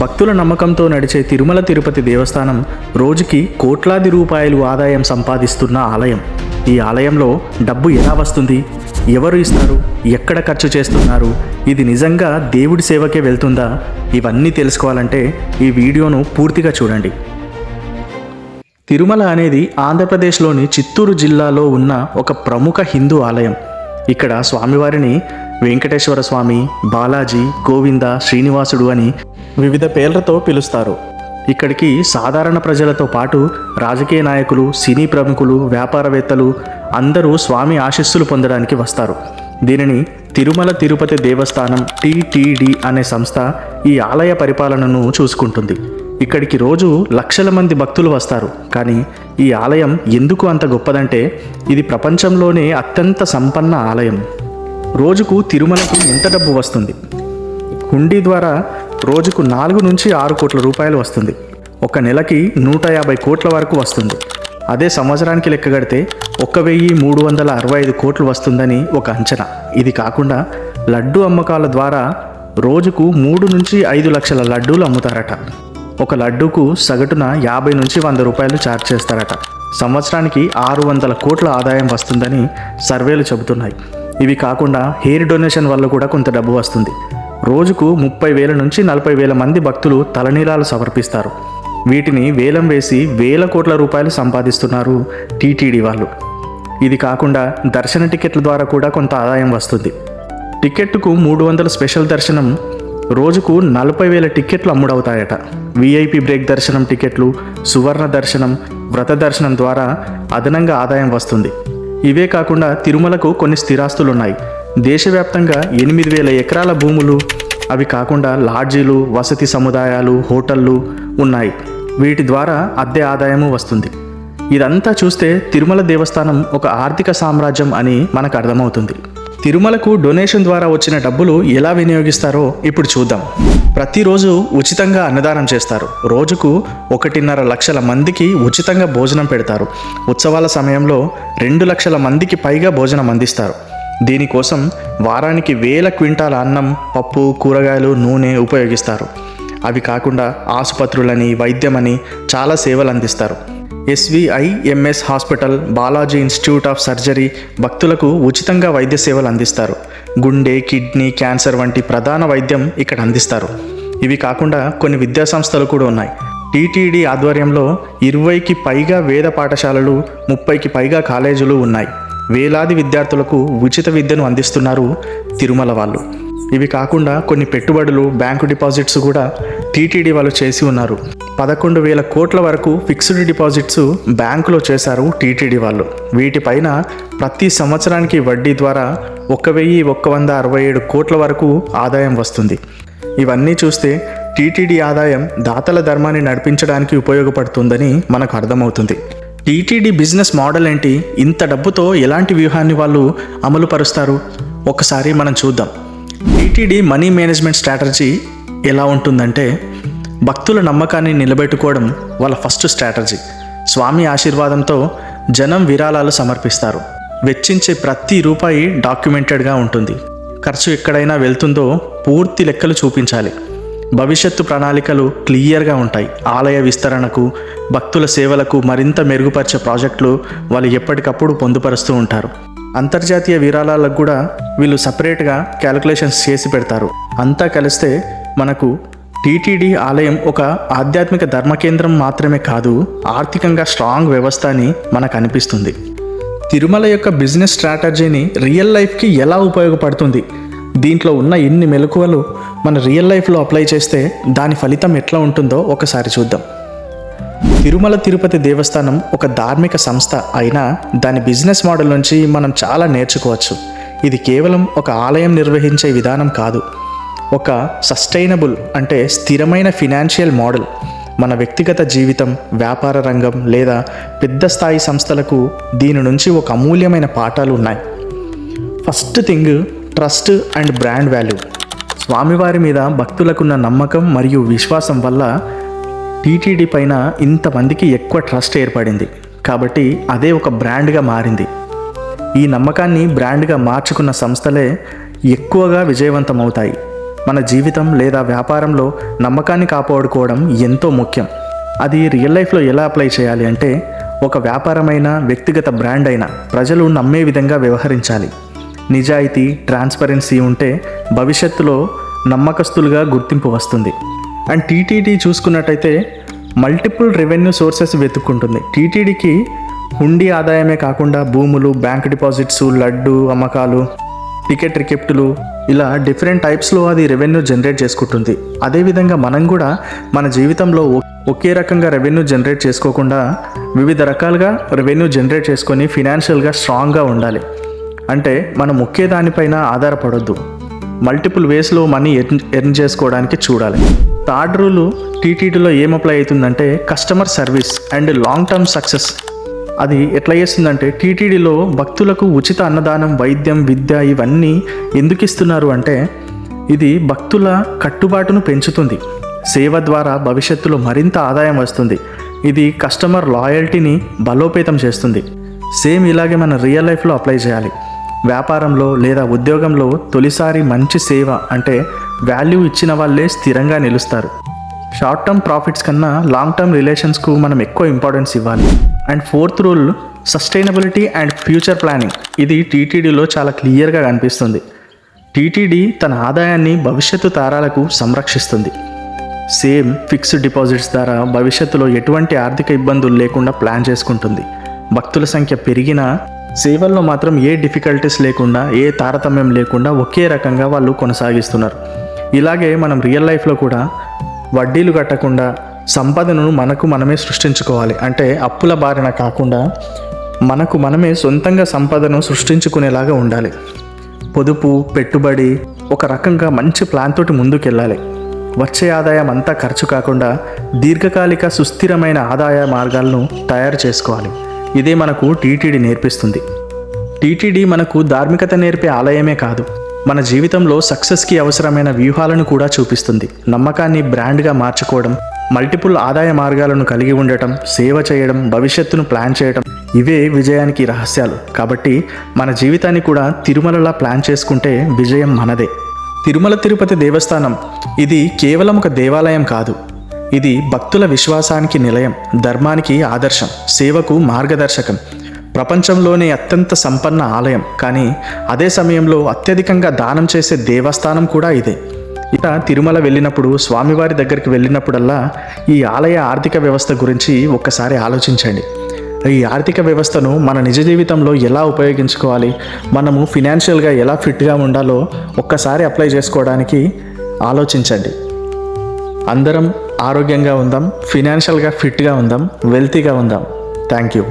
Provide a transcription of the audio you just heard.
భక్తుల నమ్మకంతో నడిచే తిరుమల తిరుపతి దేవస్థానం రోజుకి కోట్లాది రూపాయలు ఆదాయం సంపాదిస్తున్న ఆలయం. ఈ ఆలయంలో డబ్బు ఎలా వస్తుంది? ఎవరు ఇస్తారు? ఎక్కడ ఖర్చు చేస్తున్నారు? ఇది నిజంగా దేవుడి సేవకే వెళ్తుందా? ఇవన్నీ తెలుసుకోవాలంటే ఈ వీడియోను పూర్తిగా చూడండి. తిరుమల అనేది ఆంధ్రప్రదేశ్లోని చిత్తూరు జిల్లాలో ఉన్న ఒక ప్రముఖ హిందూ ఆలయం. ఇక్కడ స్వామివారిని వెంకటేశ్వర స్వామి బాలాజీ గోవింద శ్రీనివాసుడు అని వివిధ పేర్లతో పిలుస్తారు. ఇక్కడికి సాధారణ ప్రజలతో పాటు రాజకీయ నాయకులు సినీ ప్రముఖులు వ్యాపారవేత్తలు అందరూ స్వామి ఆశీస్సులు పొందడానికి వస్తారు. దీనిని తిరుమల తిరుపతి దేవస్థానం టిటిడి అనే సంస్థ ఈ ఆలయ పరిపాలనను చూసుకుంటుంది. ఇక్కడికి రోజు లక్షల మంది భక్తులు వస్తారు. కానీ ఈ ఆలయం ఎందుకు అంత గొప్పదంటే ఇది ప్రపంచంలోనే అత్యంత సంపన్న ఆలయం. రోజుకు తిరుమలకు ఎంత డబ్బు వస్తుంది? హుండీ ద్వారా రోజుకు నాలుగు నుంచి ఆరు కోట్ల రూపాయలు వస్తుంది. ఒక నెలకి నూట యాభై కోట్ల వరకు వస్తుంది. అదే సంవత్సరానికి లెక్కగడితే ఒక వెయ్యి మూడు వందల అరవై ఐదు కోట్లు వస్తుందని ఒక అంచనా. ఇది కాకుండా లడ్డు అమ్మకాల ద్వారా రోజుకు మూడు నుంచి ఐదు లక్షల లడ్డూలు అమ్ముతారట. ఒక లడ్డూకు సగటున యాభై నుంచి వంద రూపాయలు ఛార్జ్ చేస్తారట. సంవత్సరానికి ఆరు వందల కోట్ల ఆదాయం వస్తుందని సర్వేలు చెబుతున్నాయి. ఇవి కాకుండా హెయిర్ డొనేషన్ వల్ల కూడా కొంత డబ్బు వస్తుంది. రోజుకు ముప్పై వేల నుంచి నలభై వేల మంది భక్తులు తలనీలాలు సమర్పిస్తారు. వీటిని వేలం వేసి వేల కోట్ల రూపాయలు సంపాదిస్తున్నారు టీటీడీ వాళ్ళు. ఇది కాకుండా దర్శన టికెట్ల ద్వారా కూడా కొంత ఆదాయం వస్తుంది. టికెట్కు మూడు వందల స్పెషల్ దర్శనం రోజుకు నలభై వేల టికెట్లు అమ్ముడవుతాయట. విఐపి బ్రేక్ దర్శనం టికెట్లు సువర్ణ దర్శనం వ్రత దర్శనం ద్వారా అదనంగా ఆదాయం వస్తుంది. ఇవే కాకుండా తిరుమలకు కొన్ని స్థిరాస్తులు ఉన్నాయి దేశవ్యాప్తంగా ఎనిమిది వేల ఎకరాల భూములు అవి కాకుండా లాడ్జీలు వసతి సముదాయాలు హోటళ్ళు ఉన్నాయి. వీటి ద్వారా అద్దె ఆదాయము వస్తుంది. ఇదంతా చూస్తే తిరుమల దేవస్థానం ఒక ఆర్థిక సామ్రాజ్యం అని మనకు అర్థమవుతుంది. తిరుమలకు డొనేషన్ ద్వారా వచ్చిన డబ్బులు ఎలా వినియోగిస్తారో ఇప్పుడు చూద్దాం. ప్రతిరోజు ఉచితంగా అన్నదానం చేస్తారు. రోజుకు ఒకటిన్నర లక్షల మందికి ఉచితంగా భోజనం పెడతారు. ఉత్సవాల సమయంలో రెండు లక్షల మందికి పైగా భోజనం అందిస్తారు. దీనికోసం వారానికి వేల క్వింటాల అన్నం పప్పు కూరగాయలు నూనె ఉపయోగిస్తారు. అవి కాకుండా ఆసుపత్రులని వైద్యమని చాలా సేవలు అందిస్తారు. SVIMS hospital Balaji institute of surgery భక్తులకు ఉచితంగా వైద్య సేవలు అందిస్తారు. గుండె కిడ్నీ క్యాన్సర్ వంటి ప్రధాన వైద్యం ఇక్కడ అందిస్తారు. ఇవి కాకుండా కొన్ని విద్యాసంస్థలు కూడా ఉన్నాయి. టీటీడీ ఆధ్వర్యంలో ఇరవైకి పైగా వేద పాఠశాలలు ముప్పైకి పైగా కాలేజీలు ఉన్నాయి. వేలాది విద్యార్థులకు ఉచిత విద్యను అందిస్తున్నారు తిరుమల వాళ్ళు. ఇవి కాకుండా కొన్ని పెట్టుబడులు బ్యాంకు డిపాజిట్స్ కూడా టీటీడీ వాళ్ళు చేసి ఉన్నారు. పదకొండు వేల కోట్ల వరకు ఫిక్స్డ్ డిపాజిట్స్ బ్యాంకులో చేశారు టీటీడీ వాళ్ళు. వీటిపైన ప్రతి సంవత్సరానికి వడ్డీ ద్వారా ఒక వెయ్యి ఒక్క వంద అరవై ఏడు కోట్ల వరకు ఆదాయం వస్తుంది. ఇవన్నీ చూస్తే టీటీడీ ఆదాయం దాతల ధర్మాన్ని నడిపించడానికి ఉపయోగపడుతుందని మనకు అర్థమవుతుంది. టీటీడీ బిజినెస్ మోడల్ ఏంటి? ఇంత డబ్బుతో ఎలాంటి వ్యూహాన్ని వాళ్ళు అమలు పరుస్తారు ఒకసారి మనం చూద్దాం. టీటీడీ మనీ మేనేజ్మెంట్ స్ట్రాటజీ ఎలా ఉంటుందంటే భక్తుల నమ్మకాన్ని నిలబెట్టుకోవడం వాళ్ళ ఫస్ట్ స్ట్రాటజీ. స్వామి ఆశీర్వాదంతో జనం విరాళాలు సమర్పిస్తారు. వెచ్చించే ప్రతి రూపాయి డాక్యుమెంటెడ్గా ఉంటుంది. ఖర్చు ఎక్కడైనా వెళ్తుందో పూర్తి లెక్కలు చూపించాలి. భవిష్యత్తు ప్రణాళికలు క్లియర్గా ఉంటాయి. ఆలయ విస్తరణకు భక్తుల సేవలకు మరింత మెరుగుపరిచే ప్రాజెక్టులు వాళ్ళు ఎప్పటికప్పుడు పొందుపరుస్తూ ఉంటారు. అంతర్జాతీయ విరాళాలకు కూడా వీళ్ళు సపరేట్గా క్యాలిక్యులేషన్స్ చేసి పెడతారు. అంతా కలిస్తే మనకు టీటీడీ ఆలయం ఒక ఆధ్యాత్మిక ధర్మ కేంద్రం మాత్రమే కాదు ఆర్థికంగా స్ట్రాంగ్ వ్యవస్థ అని మనకు అనిపిస్తుంది. తిరుమల యొక్క బిజినెస్ స్ట్రాటజీని రియల్ లైఫ్కి ఎలా ఉపయోగపడుతుంది? దీంట్లో ఉన్న ఎన్ని మెలకువలు మన రియల్ లైఫ్లో అప్లై చేస్తే దాని ఫలితం ఎట్లా ఉంటుందో ఒకసారి చూద్దాం. తిరుమల తిరుపతి దేవస్థానం ఒక ధార్మిక సంస్థ అయినా దాని బిజినెస్ మోడల్ నుంచి మనం చాలా నేర్చుకోవచ్చు. ఇది కేవలం ఒక ఆలయం నిర్వహించే విధానం కాదు. ఒక సస్టైనబుల్ అంటే స్థిరమైన ఫినాన్షియల్ మోడల్. మన వ్యక్తిగత జీవితం వ్యాపార రంగం లేదా పెద్ద స్థాయి సంస్థలకు దీని నుంచి ఒక అమూల్యమైన పాఠాలు ఉన్నాయి. First thing trust and brand value. స్వామివారి మీద భక్తులకున్న నమ్మకం మరియు విశ్వాసం వల్ల టీటీడీ పైన ఇంతమందికి ఎక్కువ ట్రస్ట్ ఏర్పడింది. కాబట్టి అదే ఒక బ్రాండ్గా మారింది. ఈ నమ్మకాన్ని బ్రాండ్గా మార్చుకున్న సంస్థలే ఎక్కువగా విజయవంతమవుతాయి. మన జీవితం లేదా వ్యాపారంలో నమ్మకాన్ని కాపాడుకోవడం ఎంతో ముఖ్యం. అది రియల్ లైఫ్లో ఎలా అప్లై చేయాలి అంటే ఒక వ్యాపారమైన వ్యక్తిగత బ్రాండ్ అయినా ప్రజలు నమ్మే విధంగా వ్యవహరించాలి. నిజాయితీ ట్రాన్స్పరెన్సీ ఉంటే భవిష్యత్తులో నమ్మకస్తులుగా గుర్తింపు వస్తుంది. అండ్ టీటీడీ చూసుకున్నట్టయితే మల్టిపుల్ రెవెన్యూ సోర్సెస్ వెతుక్కుంటుంది. టీటీడీకి హుండీ ఆదాయమే కాకుండా భూములు బ్యాంక్ డిపాజిట్స్ లడ్డు అమ్మకాలు టికెట్ రికెప్టులు ఇలా డిఫరెంట్ టైప్స్లో అది రెవెన్యూ జనరేట్ చేసుకుంటుంది. అదేవిధంగా మనం కూడా మన జీవితంలో ఒకే రకంగా రెవెన్యూ జనరేట్ చేసుకోకుండా వివిధ రకాలుగా రెవెన్యూ జనరేట్ చేసుకొని ఫినాన్షియల్గా స్ట్రాంగ్గా ఉండాలి. అంటే మనం ఒకే దానిపైన ఆధారపడొద్దు. మల్టిపుల్ వేస్లో మనీ ఎర్న్ ఎర్న్ చేసుకోవడానికి చూడాలి. థర్డ్ రూల్ టీటీడీలో ఏం అప్లై అవుతుందంటే customer service and long term success అది ఎట్లా చేస్తుందంటే టీటీడీలో భక్తులకు ఉచిత అన్నదానం వైద్యం విద్య ఇవన్నీ ఎందుకు ఇస్తున్నారు అంటే ఇది భక్తుల కట్టుబాటును పెంచుతుంది. సేవ ద్వారా భవిష్యత్తులో మరింత ఆదాయం వస్తుంది. ఇది కస్టమర్ లాయల్టీని బలోపేతం చేస్తుంది. సేమ్ ఇలాగే మన రియల్ లైఫ్లో అప్లై చేయాలి. వ్యాపారంలో లేదా ఉద్యోగంలో తొలిసారి మంచి సేవ అంటే వాల్యూ ఇచ్చిన వాళ్ళే స్థిరంగా నిలుస్తారు. షార్ట్ టర్మ్ ప్రాఫిట్స్ కన్నా లాంగ్ టర్మ్ రిలేషన్స్కు మనం ఎక్కువ ఇంపార్టెన్స్ ఇవ్వాలి. And fourth rule sustainability and future planning. ఇది టీటీడీలో చాలా క్లియర్గా కనిపిస్తుంది. టీటీడీ తన ఆదాయాన్ని భవిష్యత్తు తారాలకు సంరక్షిస్తుంది. సేమ్ ఫిక్స్డ్ డిపాజిట్స్ ద్వారా భవిష్యత్తులో ఎటువంటి ఆర్థిక ఇబ్బందులు లేకుండా ప్లాన్ చేసుకుంటుంది. భక్తుల సంఖ్య పెరిగినా సేవల్లో మాత్రం ఏ డిఫికల్టీస్ లేకుండా ఏ తారతమ్యం లేకుండా ఒకే రకంగా వాళ్ళు కొనసాగిస్తున్నారు. ఇలాగే మనం రియల్ లైఫ్లో కూడా వడ్డీలు కట్టకుండా సంపదను మనకు మనమే సృష్టించుకోవాలి. అంటే అప్పుల బారిన కాకుండా మనకు మనమే సొంతంగా సంపదను సృష్టించుకునేలాగా ఉండాలి. పొదుపు పెట్టుబడి ఒక రకంగా మంచి ప్లాన్ తోటి ముందుకెళ్ళాలి. వచ్చే ఆదాయం అంతా ఖర్చు కాకుండా దీర్ఘకాలిక సుస్థిరమైన ఆదాయ మార్గాలను తయారు చేసుకోవాలి. ఇదే మనకు టీటీడీ నేర్పిస్తుంది. టీటీడీ మనకు ధార్మికత నేర్పే ఆలయమే కాదు మన జీవితంలో సక్సెస్కి అవసరమైన వ్యూహాలను కూడా చూపిస్తుంది. నమ్మకాన్ని బ్రాండ్గా మార్చుకోవడం మల్టిపుల్ ఆదాయ మార్గాలను కలిగి ఉండటం సేవ చేయడం భవిష్యత్తును ప్లాన్ చేయడం ఇవే విజయానికి రహస్యాలు. కాబట్టి మన జీవితాన్ని కూడా తిరుమలలా ప్లాన్ చేసుకుంటే విజయం మనదే. తిరుమల తిరుపతి దేవస్థానం ఇది కేవలం ఒక దేవాలయం కాదు ఇది భక్తుల విశ్వాసానికి నిలయం ధర్మానికి ఆదర్శం సేవకు మార్గదర్శకం. ప్రపంచంలోనే అత్యంత సంపన్న ఆలయం కానీ అదే సమయంలో అత్యధికంగా దానం చేసే దేవస్థానం కూడా ఇదే. ఇక తిరుమల వెళ్ళినప్పుడు స్వామివారి దగ్గరికి వెళ్ళినప్పుడల్లా ఈ ఆలయ ఆర్థిక వ్యవస్థ గురించి ఒక్కసారి ఆలోచించండి. ఈ ఆర్థిక వ్యవస్థను మన నిజ జీవితంలో ఎలా ఉపయోగించుకోవాలి మనము ఫినాన్షియల్గా ఎలా ఫిట్గా ఉండాలో ఒక్కసారి అప్లై చేసుకోవడానికి ఆలోచించండి. అందరం ఆరోగ్యంగా ఉందాం ఫినాన్షియల్గా ఫిట్గా ఉందాం వెల్తీగా ఉందాం. Thank you